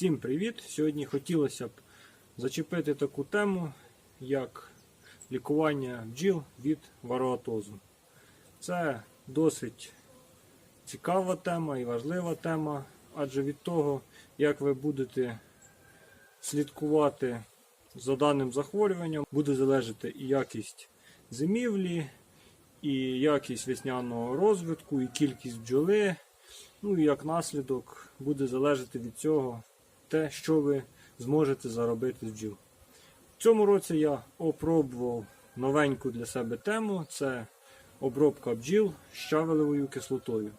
Всім привіт! Сьогодні хотілося б зачепити таку тему, як лікування бджіл від вароатозу. Це досить цікава тема і важлива тема, адже від того, як ви будете слідкувати за даним захворюванням, буде залежати і якість зимівлі, і якість весняного розвитку, і кількість бджоли. Ну і як наслідок буде залежати від цього те, що ви зможете заробити з бджіл. В цьому році я опробував новеньку для себе тему це обробка бджіл щавелевою кислотою.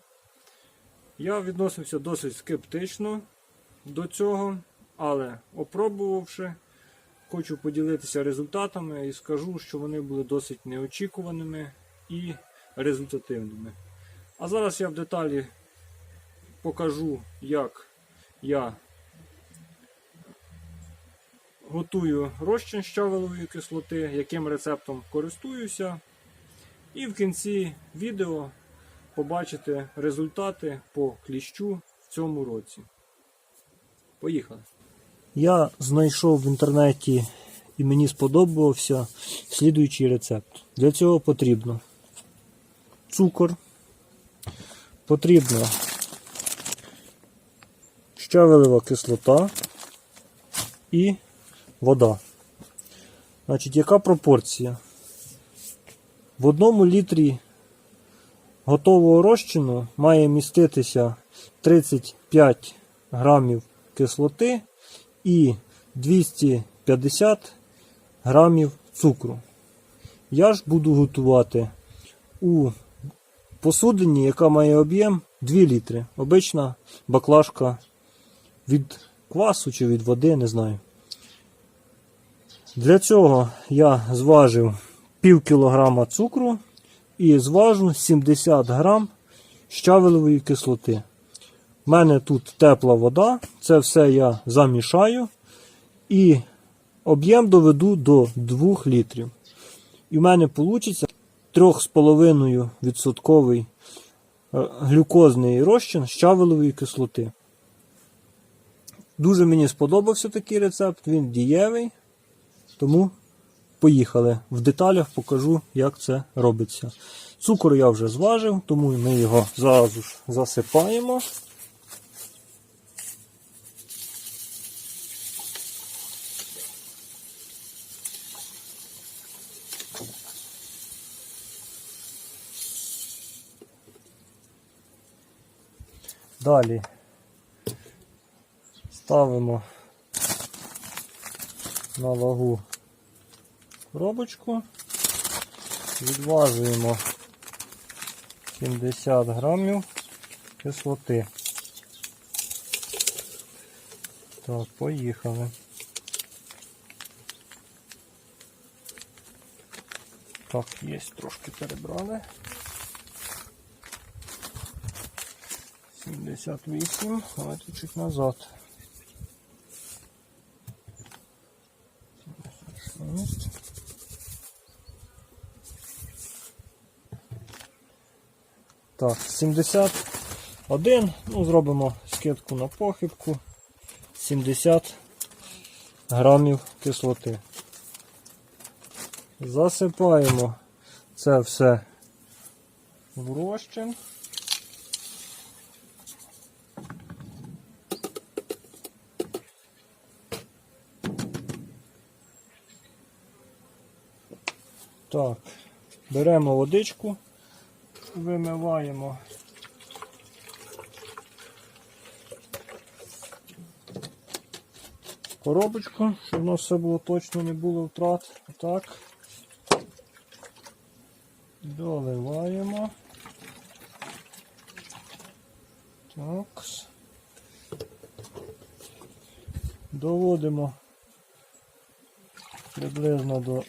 Я відносився досить скептично до цього, але опробувавши, хочу поділитися результатами і скажу, що вони були досить неочікуваними і результативними. А зараз я в деталі покажу, як я готую розчин щавелової кислоти, яким рецептом користуюся. І в кінці відео побачите результати по кліщу в цьому році. Поїхали! Я знайшов в інтернеті і мені сподобався слідуючий рецепт. Для цього потрібно цукор, потрібно щавелева кислота і вода. Значить, яка пропорція? В одному літрі готового розчину має міститися 35 грамів кислоти і 250 грамів цукру. Я ж буду готувати у посудині, яка має об'єм 2 літри. Обична баклажка від квасу чи від води, не знаю. Для цього я зважив пів кілограма цукру і зважу 70 грам щавелевої кислоти. У мене тут тепла вода, це все я замішаю і об'єм доведу до 2 літрів. І в мене вийде 3,5% глюкозний розчин щавелевої кислоти. Дуже мені сподобався такий рецепт, він дієвий. Тому поїхали. В деталях покажу, як це робиться. Цукор я вже зважив, тому ми його зразу ж засипаємо. Далі ставимо на вагу коробочку, відважуємо 70 грамів кислоти. Так, поїхали. Так, є, трошки перебрали. 78, давайте чуть назад. Так, 71. Ну, зробимо скидку на похибку. 70 грамів кислоти. Засипаємо це все в розчин. Так, беремо водичку, вимиваємо. Коробочку, щоб у нас все було точно, не було втрат. Так. Доливаємо. Так. Доводимо приблизно до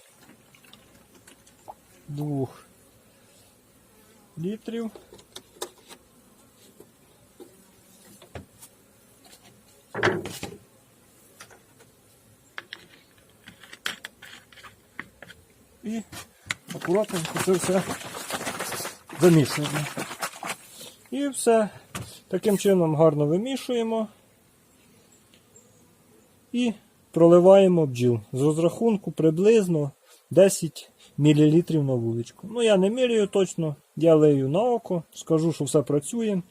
двох літрів. І акуратненько це все замішуємо. І все таким чином гарно вимішуємо. і проливаємо бджіл. З розрахунку приблизно 10 мл на вуличку. Ну, я не міряю точно, я лию на око, скажу, що все працює.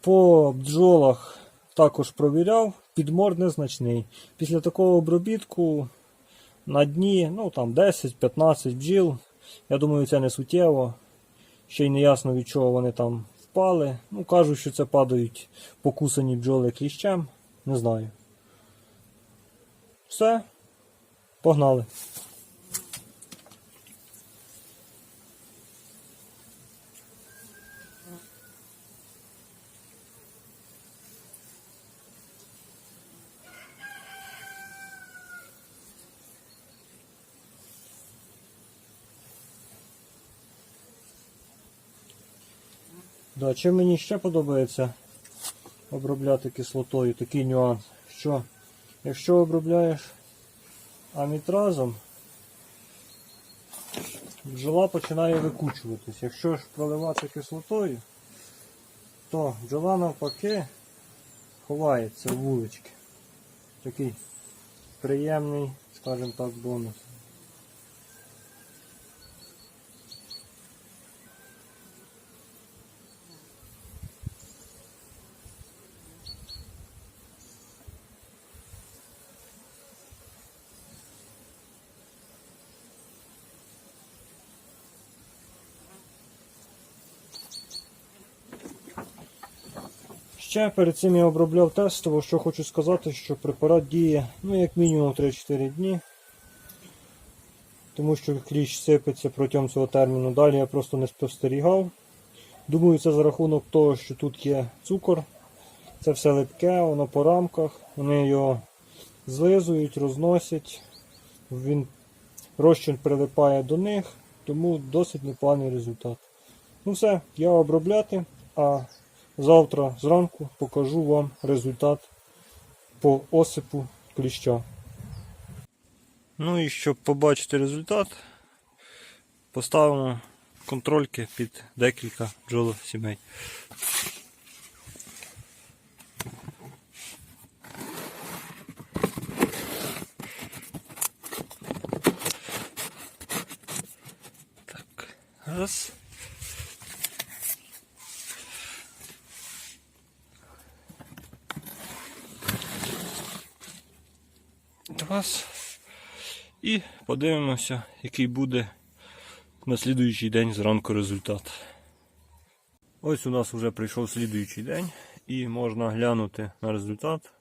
По бджолах також провіряв, підмор незначний. Після такого обробітку на дні ну, там 10-15 бджіл. Я думаю, це не суттєво. Ще й не ясно від чого вони там впали. Ну, кажуть, що це падають покусані бджоли кліщем. Не знаю. Все. Погнали. Да, чим мені ще подобається обробляти кислотою, такий нюанс, що якщо обробляєш амітразом, бджола починає викучуватись. Якщо ж проливати кислотою, то бджола навпаки ховається в вулички. Такий приємний, скажімо так, бонус. Ще перед цим я обробляв тестово, що хочу сказати, що препарат діє ну, як мінімум 3-4 дні. Тому що кліщ сипеться протягом цього терміну. Далі я просто не спостерігав. Думаю, це за рахунок того, що тут є цукор. Це все липке, воно по рамках. Вони його злизують, розносять. Він розчин прилипає до них, тому досить непоганий результат. Ну все, я обробляти, а Завтра зранку покажу вам результат по осипу кліща. Ну і щоб побачити результат, поставимо контрольки під декілька бджолосімей. Так, раз. Раз. І подивимося, який буде на слідуючий день зранку результат. Ось у нас вже прийшов слідуючий день і можна глянути на результат,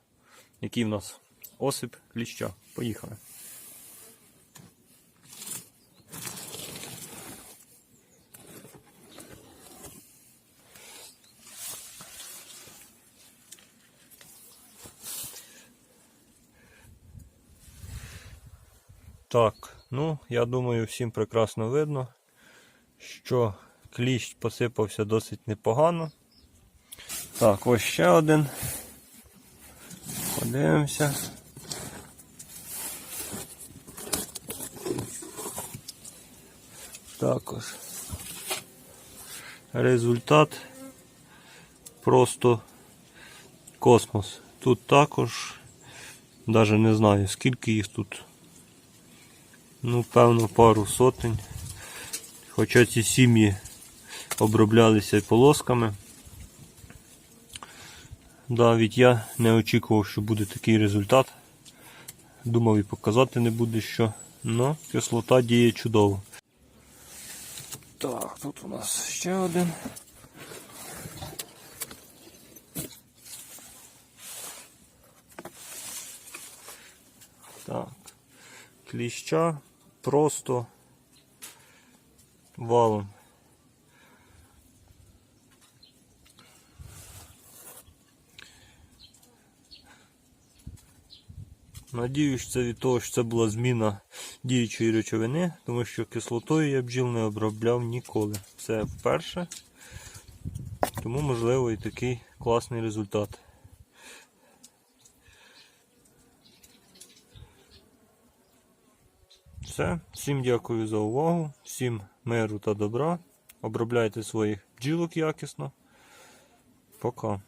який в нас осип кліща. Поїхали. Так, ну, я думаю, всім прекрасно видно, що кліщ посипався досить непогано. Так, ось ще один. Подивимося. Також. Результат просто космос. Тут також, навіть не знаю, скільки їх тут. Ну, певно, пару сотень. Хоча ці сім'ї оброблялися полосками. Навіть я не очікував, що буде такий результат. Думав і показати не буде що. Ну, кислота діє чудово. Так, тут у нас ще один. Так, кліща просто валом. Надіюсь, це від того, що це була зміна діючої речовини, тому що кислотою я бджіл не обробляв ніколи. Це вперше. Тому можливо і такий класний результат. Все. Всім дякую за увагу, всім миру та добра. Обробляйте своїх бджілок якісно. Пока.